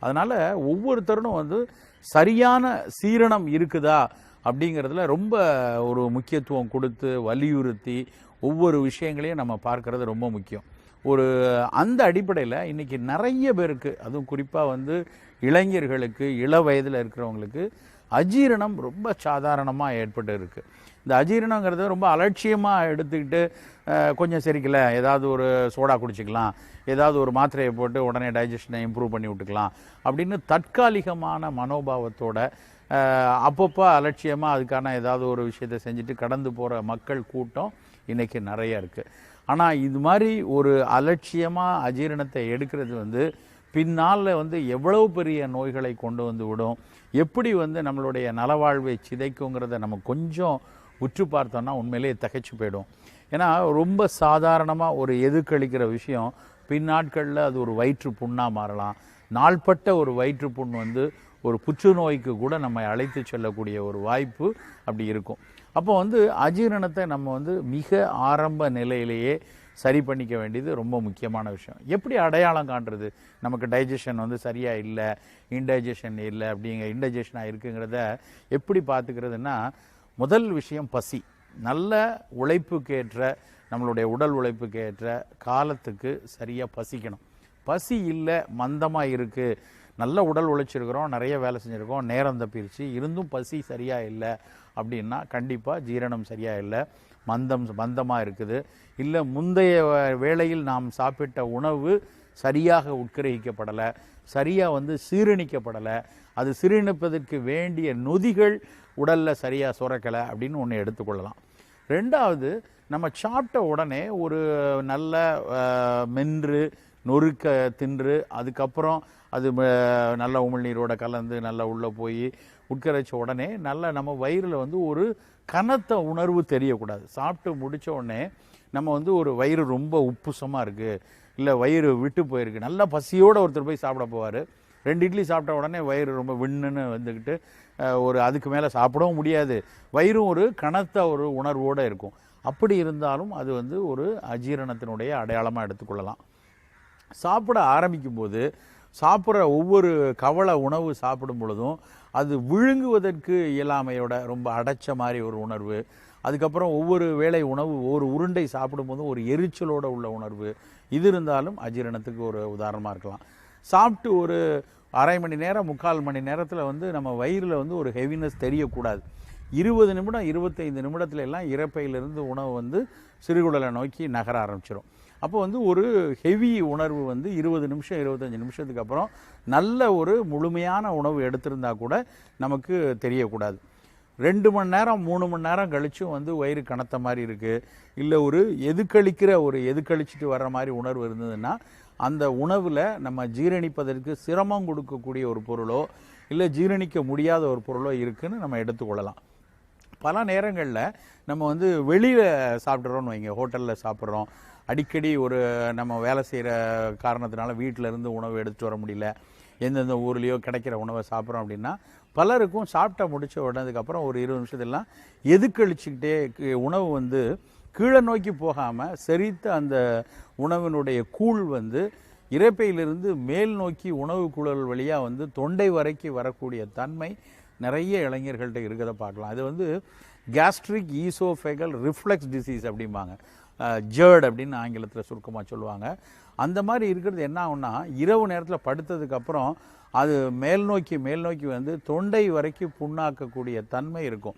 அதனால் ஒவ்வொருத்தரும் வந்து சரியான சீரணம் இருக்குதா அப்படிங்கிறதுல ரொம்ப ஒரு முக்கியத்துவம் கொடுத்து வலியுறுத்தி ஒவ்வொரு விஷயங்களையும் நம்ம பார்க்கறது ரொம்ப முக்கியம். ஒரு அந்த அடிப்படையில் இன்றைக்கி நிறைய பேருக்கு அதுவும் குறிப்பாக வந்து இளைஞர்களுக்கு இள வயதில் இருக்கிறவங்களுக்கு அஜீரணம் ரொம்ப சாதாரணமாக ஏற்பட்டு இருக்குது இந்த அஜீரணங்கிறது ரொம்ப அலட்சியமாக எடுத்துக்கிட்டு கொஞ்சம் சரிக்கல ஏதாவது ஒரு சோடா குடிச்சிக்கலாம் ஏதாவது ஒரு மாத்திரையை போட்டு உடனே டைஜஷனை இம்ப்ரூவ் பண்ணி விட்டுக்கலாம் அப்படின்னு தற்காலிகமான மனோபாவத்தோட அப்பப்போ அலட்சியமாக அதுக்கான ஏதாவது ஒரு விஷயத்தை செஞ்சுட்டு கடந்து போகிற மக்கள் கூட்டம் இன்றைக்கி நிறைய இருக்குது ஆனால் இது மாதிரி ஒரு அலட்சியமாக அஜீரணத்தை எடுக்கிறது வந்து பின்னால் வந்து எவ்வளவு பெரிய நோய்களை கொண்டு வந்து விடும்? எப்படி வந்து நம்மளுடைய நலவாழ்வை சிதைக்குங்கிறத நம்ம கொஞ்சம் உற்று பார்த்தோம்னா உண்மையிலேயே தகைச்சு போயிடும். ஏன்னா ரொம்ப சாதாரணமாக ஒரு எதுக்களிக்கிற விஷயம் பின்னாட்களில் அது ஒரு வயிற்று புண்ணாக மாறலாம். நாள்பட்ட ஒரு வயிற்று புண் வந்து ஒரு புற்றுநோய்க்கு கூட நம்மை அழைத்து செல்லக்கூடிய ஒரு வாய்ப்பு அப்படி இருக்கும். அப்போ வந்து அஜீரணத்தை நம்ம வந்து மிக ஆரம்ப நிலையிலேயே சரி பண்ணிக்க வேண்டியது ரொம்ப முக்கியமான விஷயம். எப்படி அடையாளம் காண்றது? நமக்கு டைஜஷன் வந்து சரியாக இல்லை இன்டைஜஷன் இல்லை அப்படிங்க இன்டைஜஷனாக இருக்குங்கிறத எப்படி பார்த்துக்கிறதுனா முதல் விஷயம் பசி. நல்ல உழைப்புக்கேற்ற நம்மளுடைய உடல் உழைப்புக்கேற்ற காலத்துக்கு சரியாக பசிக்கணும். பசி இல்லை மந்தமாக இருக்குது நல்ல உடல் உழைச்சிருக்கிறோம் நிறைய வேலை செஞ்சுருக்கோம் நேரம் தப்பிருச்சு. இருந்தும் பசி சரியாக இல்லை அப்படின்னா கண்டிப்பாக ஜீரணம் சரியாக இல்லை. மந்தம் மந்தமாக இருக்குது. இல்லை முந்தைய வேளையில் நாம் சாப்பிட்ட உணவு சரியாக உட்கிரகிக்கப்படலை சரியாக வந்து சீரணிக்கப்படலை அது சீரணிப்பதற்கு வேண்டிய நொதிகள் உடலில் சரியாக சுரக்கலை அப்படின்னு ஒன்று எடுத்துக்கொள்ளலாம் ரெண்டாவது நம்ம சாப்பிட்ட உடனே ஒரு நல்ல மென்று நொறுக்க தின்று அதுக்கப்புறம் அது ம- நல்ல உமிழ்நீரோட கலந்து நல்லா உள்ளே போய் உட்கரைச்ச உடனே நல்ல நம்ம வயிறில் வந்து ஒரு கனத்த உணர்வு தெரியக்கூடாது. சாப்பிட்டு முடிச்ச உடனே நம்ம வந்து ஒரு வயிறு ரொம்ப உப்புசமாக இருக்குது இல்லை வயிறு விட்டு போயிருக்கு. நல்ல பசியோடு ஒருத்தர் போய் சாப்பிட போவார். ரெண்டு இட்லி சாப்பிட்ட உடனே வயிறு ரொம்ப விண்ணுன்னு வந்துக்கிட்டு ஒரு அதுக்கு மேலே சாப்பிடவும் முடியாது. வயிறும் ஒரு கனத்த ஒரு உணர்வோடு இருக்கும். அப்படி இருந்தாலும் அது வந்து ஒரு அஜீரணத்தினுடைய அடையாளமாக எடுத்துக்கொள்ளலாம். சாப்பிட ஆரம்பிக்கும் போது சாப்பிட்ற ஒவ்வொரு கவலை உணவு சாப்பிடும் பொழுதும் அது விழுங்குவதற்கு இயலாமையோட ரொம்ப அடைச்ச மாதிரி ஒரு உணர்வு. அதுக்கப்புறம் ஒவ்வொரு வேளை உணவு ஒவ்வொரு உருண்டை சாப்பிடும்போதும் ஒரு எரிச்சலோட உள்ள உணர்வு. இது இருந்தாலும் அஜீரணத்துக்கு ஒரு உதாரணமாக இருக்கலாம். சாப்பிட்டு ஒரு அரை மணி நேரம் முக்கால் மணி நேரத்தில் வந்து நம்ம வயிறில் வந்து ஒரு ஹெவினஸ் தெரியக்கூடாது. இருபது நிமிடம் இருபத்தைந்து நிமிடத்துல எல்லாம் இறப்பையிலிருந்து உணவு வந்து சிறுகுடலை நோக்கி நகர ஆரம்பிச்சிடும் அப்போ வந்து ஒரு ஹெவி உணர்வு வந்து இருபது நிமிஷம் இருபத்தஞ்சு நிமிஷத்துக்கு அப்புறம் நல்ல ஒரு முழுமையான உணவு எடுத்திருந்தா கூட நமக்கு தெரியக்கூடாது. ரெண்டு மணி நேரம் மூணு மணி நேரம் கழிச்சும் வந்து வயிறு கனத்த மாதிரி இருக்குது இல்லை ஒரு எதுக்களிக்கிற ஒரு எதுக்களிச்சிட்டு வர்ற மாதிரி உணர்வு இருந்ததுன்னா அந்த உணவில் நம்ம ஜீரணிப்பதற்கு சிரமம் கொடுக்கக்கூடிய ஒரு பொருளோ இல்லை ஜீரணிக்க முடியாத ஒரு பொருளோ இருக்குதுன்னு நம்ம எடுத்துக்கொள்ளலாம். பல நேரங்களில் நம்ம வந்து வெளியில் சாப்பிட்றோன்னு வைங்க ஹோட்டலில் சாப்பிட்றோம். அடிக்கடி ஒரு நம்ம வேலை செய்கிற காரணத்தினால வீட்டில் இருந்து உணவு எடுத்துட்டு வர முடியல. எந்தெந்த ஊர்லேயோ கிடைக்கிற உணவை சாப்பிட்றோம் அப்படின்னா பலருக்கும் சாப்பிட்ட முடிச்ச உடனதுக்கப்புறம் ஒரு இருபது நிமிஷத்துலாம் எதுக்கழிச்சுக்கிட்டே உணவு வந்து கீழே நோக்கி போகாமல் செரித்த அந்த உணவினுடைய கூழ் வந்து இறப்பையிலிருந்து மேல் நோக்கி உணவு குழல் வழியாக வந்து தொண்டை வரைக்கும் வரக்கூடிய தன்மை நிறைய இளைஞர்கள்ட்ட இருக்கிறத பார்க்கலாம். அது வந்து கேஸ்ட்ரிக் ஈசோஃபெகல் ரிஃப்ளெக்ஸ் டிசீஸ் அப்படிம்பாங்க. ஜேர்ட் அப்படின்னு ஆங்கிலத்தில் சுருக்கமாக சொல்லுவாங்க. அந்த மாதிரி இருக்கிறது என்ன ஆகும்னா இரவு நேரத்தில் படுத்ததுக்கப்புறம் அது மேல் நோக்கி மேல் நோக்கி வந்து தொண்டை வரைக்கும் புண்ணாக்கக்கூடிய தன்மை இருக்கும்.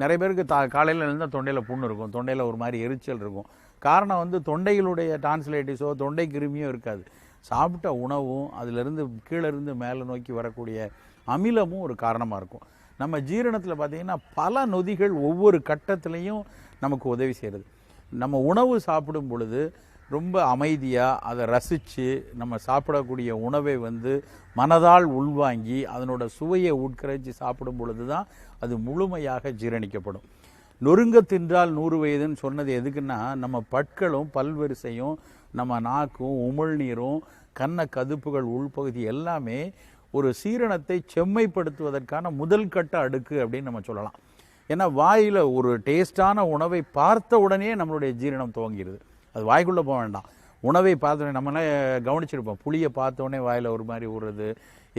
நிறைய பேருக்கு தா காலையில் இருந்தால் தொண்டையில் புண்ணு இருக்கும். தொண்டையில் ஒரு மாதிரி எரிச்சல் இருக்கும். காரணம் வந்து தொண்டைகளுடைய டான்சிலைட்டிஸோ தொண்டை கிருமியோ இருக்காது. சாப்பிட்ட உணவும் அதிலிருந்து கீழே இருந்து மேலே நோக்கி வரக்கூடிய அமிலமும் ஒரு காரணமாக இருக்கும். நம்ம ஜீரணத்தில் பார்த்தீங்கன்னா பல நொதிகள் ஒவ்வொரு கட்டத்துலேயும் நமக்கு உதவி செய்கிறது நம்ம உணவு சாப்பிடும் பொழுது ரொம்ப அமைதியாக அதை ரசித்து நம்ம சாப்பிடக்கூடிய உணவை வந்து மனதால் உள்வாங்கி அதனோட சுவையை உட்கரைச்சி சாப்பிடும் பொழுது தான் அது முழுமையாக ஜீரணிக்கப்படும். நொறுங்க தின்றால் நூறு வயதுன்னு சொன்னது எதுக்குன்னா நம்ம பற்களும் பல்வரிசையும் நம்ம நாக்கும் உமிழ்நீரும் கன்ன கதுப்புகள் உள்பகுதி எல்லாமே ஒரு சீரணத்தை செம்மைப்படுத்துவதற்கான முதல் கட்ட அடுக்கு அப்படின்னு நம்ம சொல்லலாம். ஏன்னா வாயில் ஒரு டேஸ்டான உணவை பார்த்த உடனே நம்மளுடைய ஜீரணம் துவங்கிடுது அது வாய்க்குள்ளே போக வேண்டாம். உணவை பார்த்தோடனே நம்மளே கவனிச்சிருப்போம். புளியை பார்த்தோடனே வாயில் ஒரு மாதிரி ஊறுறது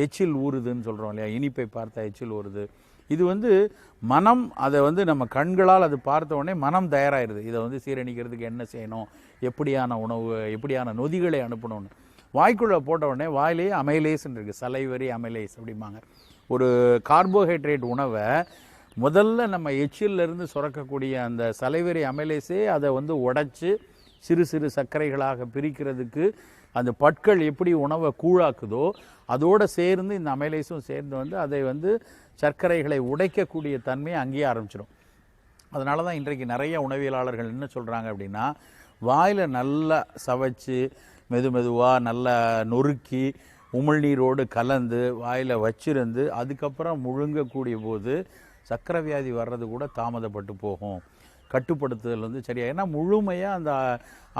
எச்சில் ஊறுதுன்னு சொல்கிறோம் இல்லையா? இனிப்பை பார்த்தா எச்சில் ஊறுது. இது வந்து மனம் அதை வந்து நம்ம கண்களால் அது பார்த்த உடனே மனம் தயாராகிடுது இதை வந்து சீரணிக்கிறதுக்கு என்ன செய்யணும்? எப்படியான உணவு எப்படியான நொதிகளை அனுப்பணும்னு. வாய்க்குள்ளே போட்ட உடனே வாயிலேயே அமைலேஸ்ன்னு இருக்குது சலைவரி அமைலேஸ் அப்படிம்பாங்க. ஒரு கார்போஹைட்ரேட் உணவை முதல்ல நம்ம எச்சிலிருந்து சுரக்கக்கூடிய அந்த சலைவரி அமைலேஸே அதை வந்து உடைச்சி சிறு சிறு சர்க்கரைகளாக பிரிக்கிறதுக்கு அந்த பற்கள் எப்படி உணவை கூழாக்குதோ அதோடு சேர்ந்து இந்த அமைலேஸும் சேர்ந்து வந்து அதை வந்து சர்க்கரைகளை உடைக்கக்கூடிய தன்மையை அங்கேயே ஆரம்பிச்சிடும் அதனால தான் இன்றைக்கு நிறைய உணவியலாளர்கள் என்ன சொல்கிறாங்க அப்படின்னா வாயில் நல்லா சவைச்சு மெது மெதுவாக நல்லா நொறுக்கி உமிழ்நீரோடு கலந்து வாயில் வச்சிருந்து அதுக்கப்புறம் முழுங்கக்கூடிய போது சக்கரை வியாதி வர்றது கூட தாமதப்பட்டு போகும். கட்டுப்படுத்துதல் வந்து சரியா ஏன்னா முழுமையாக அந்த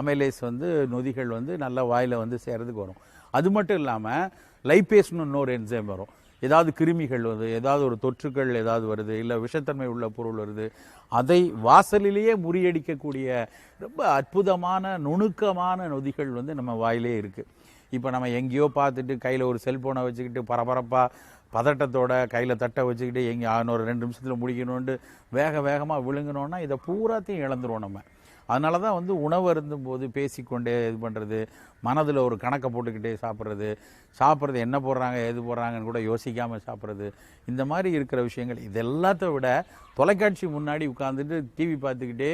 அமைலேஸ் வந்து நொதிகள் வந்து நல்லா வாயில் வந்து சேர்றதுக்கு வரும். அது மட்டும் இல்லாமல் லைப்பேஸ்னு இன்னொரு என்சைம் வரும். ஏதாவது கிருமிகள் வருது ஏதாவது ஒரு தொற்றுகள் ஏதாவது வருது இல்லை விஷத்தன்மை உள்ள பொருள் வருது அதை வாசலிலேயே முறியடிக்கக்கூடிய ரொம்ப அற்புதமான நுணுக்கமான நொதிகள் வந்து நம்ம வாயிலே இருக்குது இப்போ நம்ம எங்கேயோ பார்த்துட்டு கையில் ஒரு செல்ஃபோனை வச்சுக்கிட்டு பரபரப்பாக பதட்டத்தோட கையில் தட்டை வச்சுக்கிட்டு எங்கே இன்னொரு ரெண்டு நிமிஷத்தில் முடிக்கணுன்ட்டு வேக வேகமாக விழுங்கணுன்னா இதை பூராத்தையும் இழந்துருவோம் நம்ம. அதனால தான் வந்து உணவு அருந்தும்போது பேசிக்கொண்டே இது பண்ணுறது மனதில் ஒரு கணக்கை போட்டுக்கிட்டே சாப்பிட்றது சாப்பிட்றது என்ன போடுறாங்க எது போடுறாங்கன்னு கூட யோசிக்காமல் சாப்பிட்றது இந்த மாதிரி இருக்கிற விஷயங்கள் இது எல்லாத்த விட தொலைக்காட்சி முன்னாடி உட்காந்துட்டு டிவி பார்த்துக்கிட்டே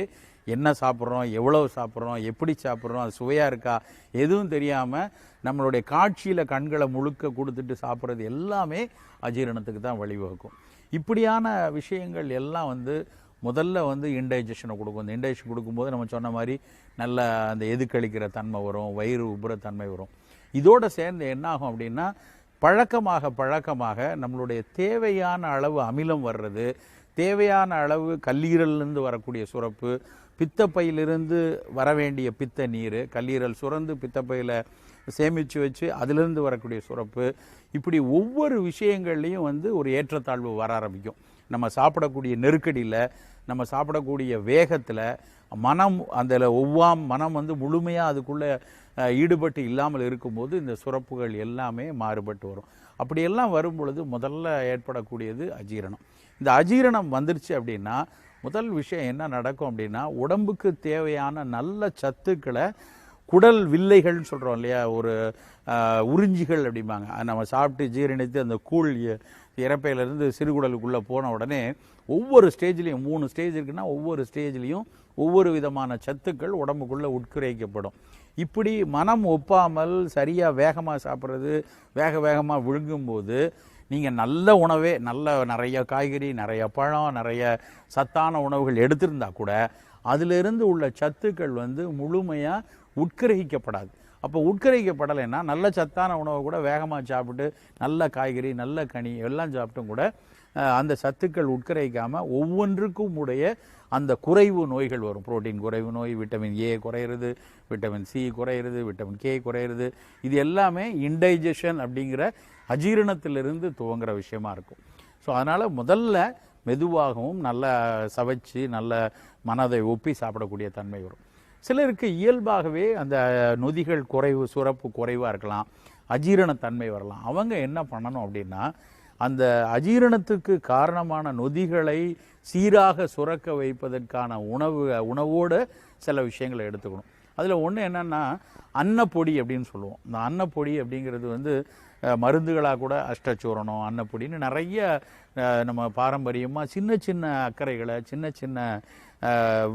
என்ன சாப்பிட்றோம் எவ்வளவு சாப்பிட்றோம் எப்படி சாப்பிட்றோம் அது சுவையாக இருக்கா எதுவும் தெரியாமல் நம்மளுடைய காட்சியில் கண்களை முழுக்க கொடுத்துட்டு சாப்பிட்றது எல்லாமே அஜீரணத்துக்கு தான் வழிவகுக்கும். இப்படியான விஷயங்கள் எல்லாம் வந்து முதல்ல வந்து இன்டைஜஷனை கொடுக்கும். இந்த இன்டைஜஷன் கொடுக்கும்போது நம்ம சொன்ன மாதிரி நல்ல அந்த எதுக்களிக்கிற தன்மை வரும் வயிறு உபுற தன்மை வரும். இதோடு சேர்ந்து என்னாகும் அப்படின்னா பழக்கமாக பழக்கமாக நம்மளுடைய தேவையான அளவு அமிலம் வர்றது தேவையான அளவு கல்லீரல்லேருந்து வரக்கூடிய சுரப்பு பித்தப்பையிலிருந்து வர வேண்டிய பித்த நீர் கல்லீரல் சுரந்து பித்தப்பையில் சேமித்து வச்சு அதிலிருந்து வரக்கூடிய சுரப்பு இப்படி ஒவ்வொரு விஷயங்கள்லையும் வந்து ஒரு ஏற்றத்தாழ்வு வர ஆரம்பிக்கும். நம்ம சாப்பிடக்கூடிய நெருக்கடியில் நம்ம சாப்பிடக்கூடிய வேகத்தில் மனம் அதில் ஒவ்வாம் மனம் வந்து முழுமையாக அதுக்குள்ளே ஈடுபட்டு இல்லாமல் இருக்கும்போது இந்த சுரப்புகள் எல்லாமே மாறுபட்டு வரும். அப்படியெல்லாம் வரும் பொழுது முதல்ல ஏற்படக்கூடியது அஜீரணம். இந்த அஜீரணம் வந்துருச்சு அப்படின்னா முதல் விஷயம் என்ன நடக்கும் அப்படின்னா உடம்புக்கு தேவையான நல்ல சத்துக்களை குடல் வில்லைகள்னு சொல்கிறோம் இல்லையா? ஒரு உறிஞ்சிகள் அப்படிம்பாங்க. நம்ம சாப்பிட்டு ஜீரணித்து அந்த கூழ் இ- இறப்பையிலேருந்து சிறுகுடலுக்குள்ளே போன உடனே ஒவ்வொரு ஸ்டேஜ்லேயும் மூணு ஸ்டேஜ் இருக்குன்னா ஒவ்வொரு ஸ்டேஜ்லேயும் ஒவ்வொரு விதமான சத்துக்கள் உடம்புக்குள்ளே உட்குறைக்கப்படும். இப்படி மனம் ஒப்பாமல் சரியாக வேகமாக சாப்பிட்றது வேக வேகமாக விழுங்கும்போது நீங்கள் நல்ல உணவே நல்ல நிறைய காய்கறி நிறைய பழம் நிறைய சத்தான உணவுகள் எடுத்திருந்தா கூட அதிலிருந்து உள்ள சத்துக்கள் வந்து முழுமையாக உட்கிரகிக்கப்படாது. அப்போ உட்கரைக்கப்படலைன்னா நல்ல சத்தான உணவை கூட வேகமாக சாப்பிட்டு நல்ல காய்கறி நல்ல கனி எல்லாம் சாப்பிட்டும் கூட அந்த சத்துக்கள் உட்கரைக்காமல் ஒவ்வொன்றுக்கும் உடைய அந்த குறைவு நோய்கள் வரும். புரோட்டீன் குறைவு நோய் விட்டமின் ஏ குறையிறது விட்டமின் சி குறையிறது விட்டமின் கே குறையிறது. இது எல்லாமே இன்டைஜஷன் அப்படிங்கிற அஜீரணத்திலிருந்து துவங்குற விஷயமா இருக்கும். ஸோ அதனால் முதல்ல மெதுவாகவும் நல்ல சவைச்சு நல்ல மனதை ஒப்பி சாப்பிடக்கூடிய தன்மை வரும். சிலருக்கு இயல்பாகவே அந்த நொதிகள் குறைவு சுரப்பு குறைவாக இருக்கலாம். அஜீரணத்தன்மை வரலாம். அவங்க என்ன பண்ணணும் அப்படின்னா அந்த அஜீரணத்துக்கு காரணமான நொதிகளை சீராக சுரக்க வைப்பதற்கான உணவு உணவோடு சில விஷயங்களை எடுத்துக்கணும். அதில் ஒன்று என்னன்னா அன்னப்பொடி அப்படின்னு சொல்லுவோம். இந்த அன்னப்பொடி அப்படிங்கிறது வந்து மருந்துகளாக கூட அஷ்டச்சூரணம் அன்னப்பொடின்னு நிறைய நம்ம பாரம்பரியமாக சின்ன சின்ன அக்கறைகளை சின்ன சின்ன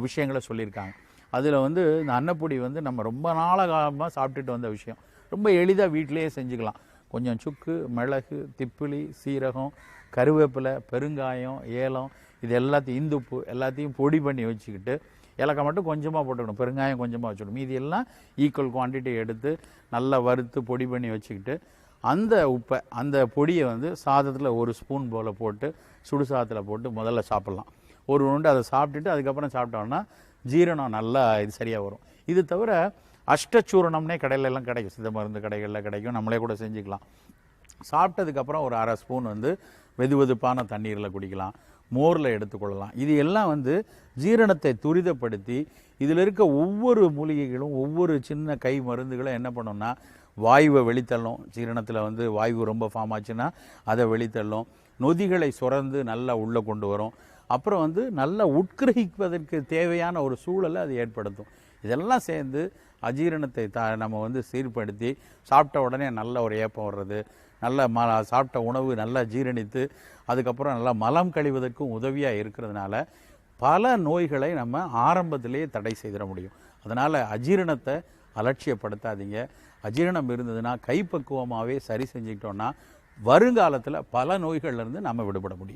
விஷயங்களை சொல்லியிருக்காங்க. அதில் வந்து இந்த அன்னப்பொடி வந்து நம்ம ரொம்ப நாள காலமாக சாப்பிட்டுட்டு வந்த விஷயம். ரொம்ப எளிதாக வீட்டிலேயே செஞ்சுக்கலாம். கொஞ்சம் சுக்கு மிளகு திப்பிலி சீரகம் கருவேப்பிலை பெருங்காயம் ஏலம் இது எல்லாத்தையும் இந்துப்பு எல்லாத்தையும் பொடி பண்ணி வச்சுக்கிட்டு ஏலக்காய் மட்டும் கொஞ்சமாக போட்டுக்கணும். பெருங்காயம் கொஞ்சமாக வச்சுக்கணும். மீதி எல்லாம் ஈக்குவல் குவான்டிட்டி எடுத்து நல்லா வறுத்து பொடி பண்ணி வச்சுக்கிட்டு அந்த உப்பை அந்த பொடியை வந்து சாதத்தில் ஒரு ஸ்பூன் போல் போட்டு சுடு சாதத்தில் போட்டு முதல்ல சாப்பிட்லாம். ஒரு உருண்டை அதை சாப்பிட்டுட்டு அதுக்கப்புறம் சாப்பிட்டோம்னா ஜீரணம் நல்லா இது சரியாக வரும். இது தவிர அஷ்டச்சூரணம்னே கடையிலெல்லாம் கிடைக்கும். சித்த மருந்து கடைகளில் கிடைக்கும். நம்மளே கூட செஞ்சுக்கலாம். சாப்பிட்டதுக்கப்புறம் ஒரு அரை ஸ்பூன் வந்து வெது வெதுப்பான தண்ணீரில் குடிக்கலாம். மோரில் எடுத்துக்கொள்ளலாம். இது எல்லாம் வந்து ஜீரணத்தை துரிதப்படுத்தி இதில் இருக்க ஒவ்வொரு மூலிகைகளும் ஒவ்வொரு சின்ன கை மருந்துகளும் என்ன பண்ணும்னா வாயுவை வெளித்தள்ளும். ஜீரணத்தில் வந்து வாயு ரொம்ப ஃபார்ம் ஆச்சுன்னா அதை வெளித்தள்ளும். நொதிகளை சுரந்து நல்லா உள்ளே கொண்டு வரும். அப்புறம் வந்து நல்லா உட்கிரகிப்பதற்கு தேவையான ஒரு சூழலை அது ஏற்படுத்தும். இதெல்லாம் சேர்ந்து அஜீரணத்தை த நம்ம வந்து சீர்படுத்தி சாப்பிட்ட உடனே நல்ல ஒரு ஏப்பம் வர்றது நல்ல ம சாப்பிட்ட உணவு நல்லா ஜீரணித்து அதுக்கப்புறம் நல்லா மலம் கழிவதற்கும் உதவியாக இருக்கிறதுனால பல நோய்களை நம்ம ஆரம்பத்திலேயே தடை செய்திட முடியும். அதனால் அஜீரணத்தை அலட்சியப்படுத்தாதீங்க. அஜீரணம் இருந்ததுன்னா கைப்பக்குவமாகவே சரி செஞ்சுக்கிட்டோன்னா வருங்காலத்தில் பல நோய்கள்லேருந்து நம்ம விடுபட முடியும்.